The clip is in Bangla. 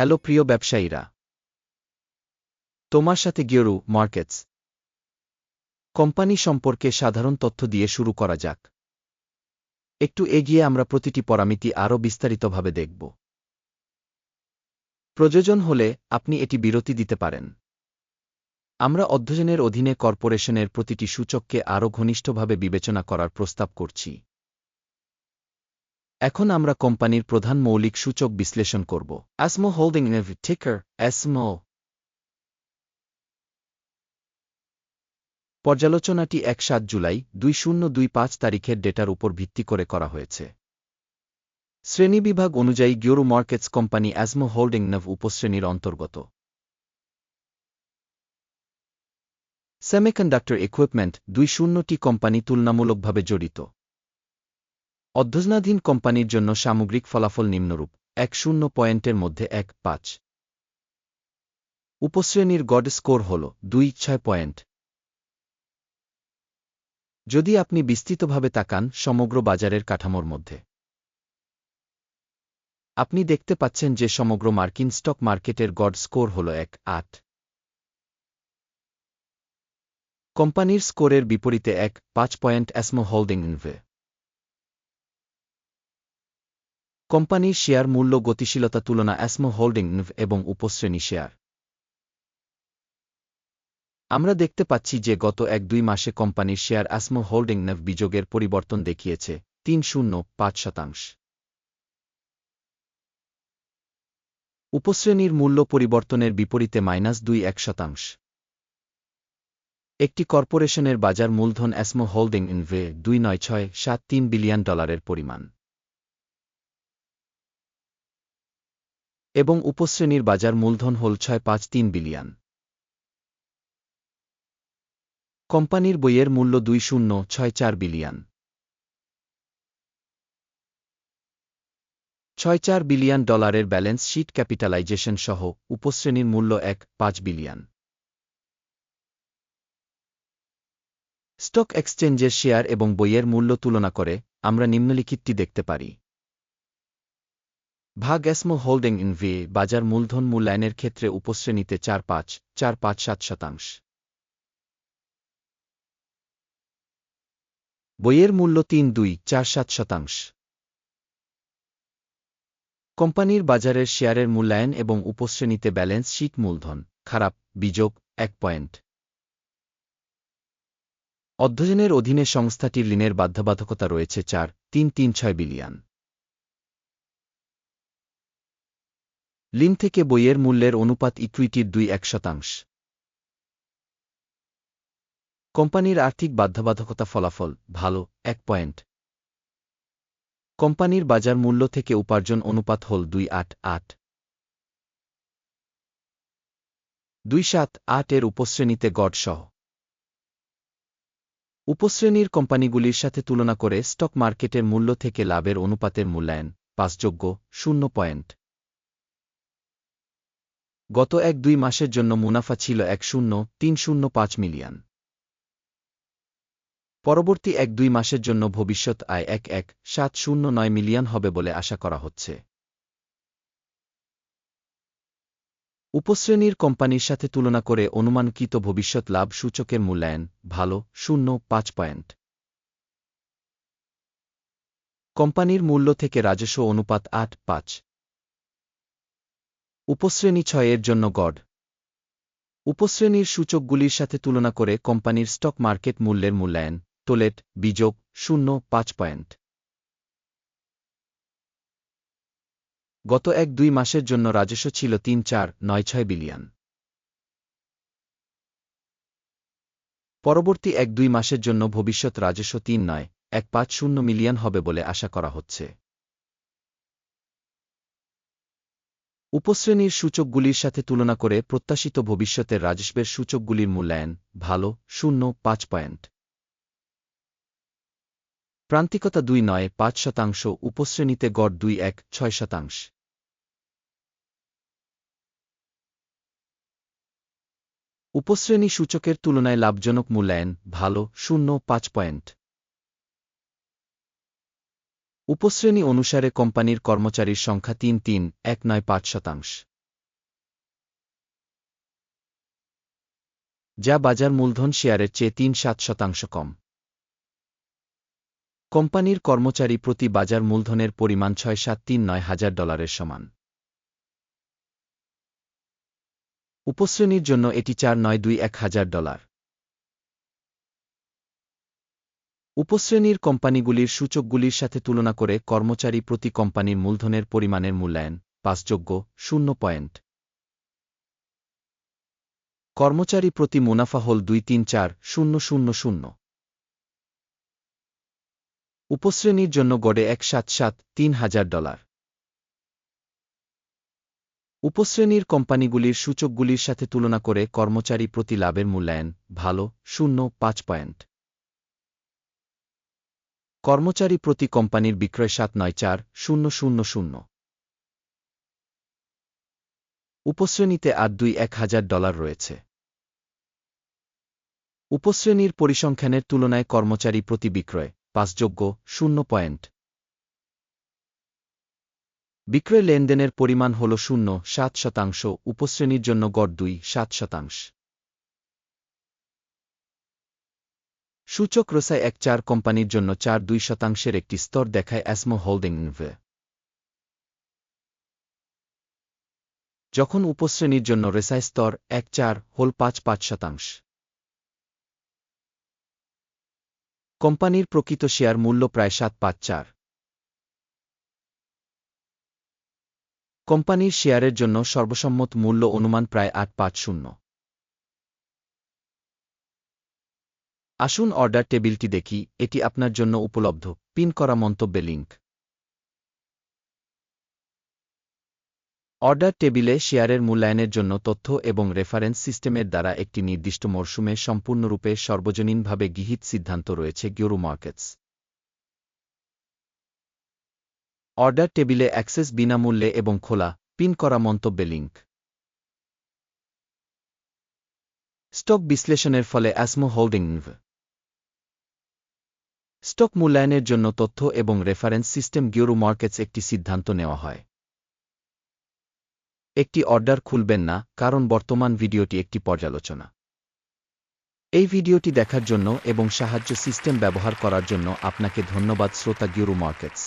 হ্যালো প্রিয় ব্যবসায়ীরা। তোমার সাথে গিয়রু, মার্কেটস। কোম্পানি সম্পর্কে সাধারণ তথ্য দিয়ে শুরু করা যাক। একটু এগিয়ে আমরা প্রতিটি পরামিতি আরও বিস্তারিতভাবে দেখব। প্রয়োজন হলে আপনি এটি বিরতি দিতে পারেন। আমরা অধ্যয়নের অধীনে কর্পোরেশনের প্রতিটি সূচককে আরও ঘনিষ্ঠভাবে বিবেচনা করার প্রস্তাব করছি। এখন আমরা কোম্পানির প্রধান মৌলিক সূচক বিশ্লেষণ করব। অ্যাসমো হোল্ডিং টিকার অ্যাসমো পর্যালোচনাটি এক সাত জুলাই দুই শূন্য দুই পাঁচ তারিখের ডেটার উপর ভিত্তি করে করা হয়েছে। শ্রেণীবিভাগ অনুযায়ী গিওরু মার্কেটস কোম্পানি অ্যাজমো হোল্ডিং নভ উপশ্রেণীর অন্তর্গত। সেমিকন্ডাক্টর ইকুইপমেন্ট দুই শূন্যটি কোম্পানি তুলনামূলকভাবে জড়িত। অধ্যয়নাধীন কোম্পানির জন্য সামগ্রিক ফলাফল নিম্নরূপ, এক শূন্য পয়েন্টের মধ্যে এক পাঁচ। উপশ্রেণীর গড স্কোর হল দুই ছয় পয়েন্ট। যদি আপনি বিস্তৃতভাবে তাকান সমগ্র বাজারের কাঠামোর মধ্যে। আপনি দেখতে পাচ্ছেন যে সমগ্র মার্কিন স্টক মার্কেটের গড স্কোর হল এক, আট। কোম্পানির স্কোরের বিপরীতে এক, পাঁচ পয়েন্ট অ্যাসমো হোল্ডিং ইনভে। কোম্পানির শেয়ার মূল্য গতিশীলতা তুলনা অ্যাসমো হোল্ডিং এবং উপশ্রেণী শেয়ার। আমরা দেখতে পাচ্ছি যে গত এক দুই মাসে কোম্পানির শেয়ার অ্যাসমো হোল্ডিং নেভ বিযোগের পরিবর্তন দেখিয়েছে তিন শূন্য পাঁচ শতাংশ। উপশ্রেণীর মূল্য পরিবর্তনের বিপরীতে মাইনাস দুই এক শতাংশ। একটি কর্পোরেশনের বাজার মূলধন অ্যাসমো হোল্ডিং ইনভে দুই নয় ছয় সাত তিন বিলিয়ন ডলারের পরিমাণ। এবং উপশ্রেণীর বাজার মূলধন হল ছয় পাঁচ তিন বিলিয়ন। কোম্পানির বইয়ের মূল্য দুই শূন্য ছয় চার বিলিয়ন। ছয় চার বিলিয়ন ডলারের ব্যালেন্স শিট ক্যাপিটালাইজেশন সহ উপশ্রেণীর মূল্য এক, পাঁচ বিলিয়ন। স্টক এক্সচেঞ্জের শেয়ার এবং বইয়ের মূল্য তুলনা করে আমরা নিম্নলিখিতটি দেখতে পারি। ভাগ এসমো হোল্ডিং ইন ভি, বাজার মূলধন মূল্যায়নের ক্ষেত্রে উপশ্রেণীতে চার পাঁচ চার পাঁচ সাত শতাংশ। বইয়ের মূল্য তিন দুই, চার সাত শতাংশ। কোম্পানির বাজারের শেয়ারের মূল্যায়ন এবং উপশ্রেণীতে ব্যালেন্স শীট মূলধন, খারাপ বিযোগ এক পয়েন্ট। অধ্যয়নের অধীনে সংস্থাটির ঋণের বাধ্যবাধকতা রয়েছে চার, তিন তিন, ছয় বিলিয়ন। লিন থেকে বইয়ের মূল্যের অনুপাত ইকুইটির দুই এক শতাংশ। কোম্পানির আর্থিক বাধ্যবাধকতা ফলাফল, ভালো, এক পয়েন্ট। কোম্পানির বাজার মূল্য থেকে উপার্জন অনুপাত হল দুই আট আট। দুই সাত আট এর উপশ্রেণীতে গড সহ। উপশ্রেণীর কোম্পানিগুলির সাথে তুলনা করে স্টক মার্কেটের মূল্য থেকে লাভের অনুপাতের মূল্যায়ন, পাঁচযোগ্য, শূন্য পয়েন্ট। গত এক দুই মাসের জন্য মুনাফা ছিল এক শূন্য, তিন শূন্য পাঁচ মিলিয়ন। পরবর্তী এক দুই মাসের জন্য ভবিষ্যৎ আয় এক এক, সাত শূন্য নয় মিলিয়ন হবে বলে আশা করা হচ্ছে। উপশ্রেণীর কোম্পানির সাথে তুলনা করে অনুমানকৃত ভবিষ্যৎ লাভ সূচকের মূল্যায়ন ভালো, শূন্য, পাঁচ পয়েন্ট। কোম্পানির মূল্য থেকে রাজস্ব অনুপাত আট, পাঁচ। উপশ্রেণী ছয়ের জন্য গড়। উপশ্রেণীর সূচকগুলির সাথে তুলনা করে কোম্পানির স্টক মার্কেট মূল্যের মূল্যায়ন টোলেট বিযোগ, শূন্য, পাঁচ পয়েন্ট। গত এক দুই মাসের জন্য রাজস্ব ছিল তিন চার নয় ছয় বিলিয়ন। পরবর্তী এক দুই মাসের জন্য ভবিষ্যৎ রাজস্ব তিন নয়, এক পাঁচ শূন্য মিলিয়ন হবে বলে আশা করা হচ্ছে। উপশ্রেণীর সূচকগুলির সাথে তুলনা করে প্রত্যাশিত ভবিষ্যতের রাজস্বের সূচকগুলির মূল্যায়ন ভালো, শূন্য, পাঁচ পয়েন্ট। প্রান্তিকতা দুই নয়, পাঁচ শতাংশ, উপশ্রেণীতে গড় দুই এক, ছয় শতাংশ। উপশ্রেণী সূচকের তুলনায় লাভজনক মূল্যায়ন ভালো, শূন্য, পাঁচ পয়েন্ট। উপশ্রেণী অনুসারে কোম্পানির কর্মচারীর সংখ্যা তিন তিন, এক নয় পাঁচ শতাংশ। যা বাজার মূলধন শেয়ারের চেয়ে তিন সাত শতাংশ কম। কোম্পানির কর্মচারী প্রতি বাজার মূলধনের পরিমাণ ছয় সাত তিন নয় হাজার ডলারের সমান। উপশ্রেণীর জন্য এটি চার নয় দুই এক হাজার ডলার। উপশ্রেণীর কোম্পানিগুলির সূচকগুলির সাথে তুলনা করে কর্মচারী প্রতি কোম্পানির মূলধনের পরিমাণের মূল্যায়ন পাঁচযোগ্য, শূন্য পয়েন্ট। কর্মচারী প্রতি মুনাফা হল দুই তিন চার, শূন্য শূন্য শূন্য। উপশ্রেণীর জন্য গড়ে এক সাত সাত তিন হাজার ডলার। উপশ্রেণীর কোম্পানিগুলির সূচকগুলির সাথে তুলনা করে কর্মচারী প্রতি লাভের মূল্যায়ন ভালো, শূন্য, পাঁচ পয়েন্ট। কর্মচারী প্রতি কোম্পানির বিক্রয় সাত নয় চার শূন্য শূন্য শূন্য। উপশ্রেণীতে আট দুই এক হাজার ডলার রয়েছে। উপশ্রেণীর পরিসংখ্যানের তুলনায় কর্মচারী প্রতি বিক্রয় পাঁচযোগ্য শূন্য পয়েন্ট। বিক্রয় লেনদেনের পরিমাণ হল শূন্য সাত শতাংশ, উপশ্রেণীর জন্য গড় দুই সাত শতাংশ। সূচক রসায় এক চার কোম্পানির জন্য চার দুই শতাংশের একটি স্তর দেখায় অ্যাসমো হোল্ডিং যখন উপশ্রেণীর জন্য রেসায় স্তর এক চার, হোল পাঁচ পাঁচ শতাংশ। কোম্পানির প্রকৃত শেয়ার মূল্য প্রায় সাত পাঁচ চার। কোম্পানির শেয়ারের জন্য সর্বসম্মত মূল্য অনুমান প্রায় আট পাঁচ শূন্য। আসুন অর্ডার টেবিলটি দেখি, এটি আপনার জন্য উপলব্ধ। পিন করা মন্তব্যে লিঙ্ক অর্ডার টেবিলে শেয়ারের মূল্যায়নের জন্য তথ্য এবং রেফারেন্স সিস্টেমের দ্বারা একটি নির্দিষ্ট মরশুমে সম্পূর্ণরূপে সর্বজনীনভাবে গৃহীত সিদ্ধান্ত রয়েছে গিওরু মার্কেটস। অর্ডার টেবিলে অ্যাক্সেস বিনামূল্যে এবং খোলা, পিন করা মন্তব্যে লিঙ্ক স্টক বিশ্লেষণের ফলে অ্যাসমো হোল্ডিং স্টক মূল্যায়নের জন্য তথ্য এবং রেফারেন্স সিস্টেম গিউরু মার্কেটস একটি সিদ্ধান্ত নেওয়া হয়। একটি অর্ডার খুলবেন না, কারণ বর্তমান ভিডিওটি একটি পর্যালোচনা। এই ভিডিওটি দেখার জন্য এবং সাহায্য সিস্টেম ব্যবহার করার জন্য আপনাকে ধন্যবাদ, শ্রোতা গিউরু মার্কেটস।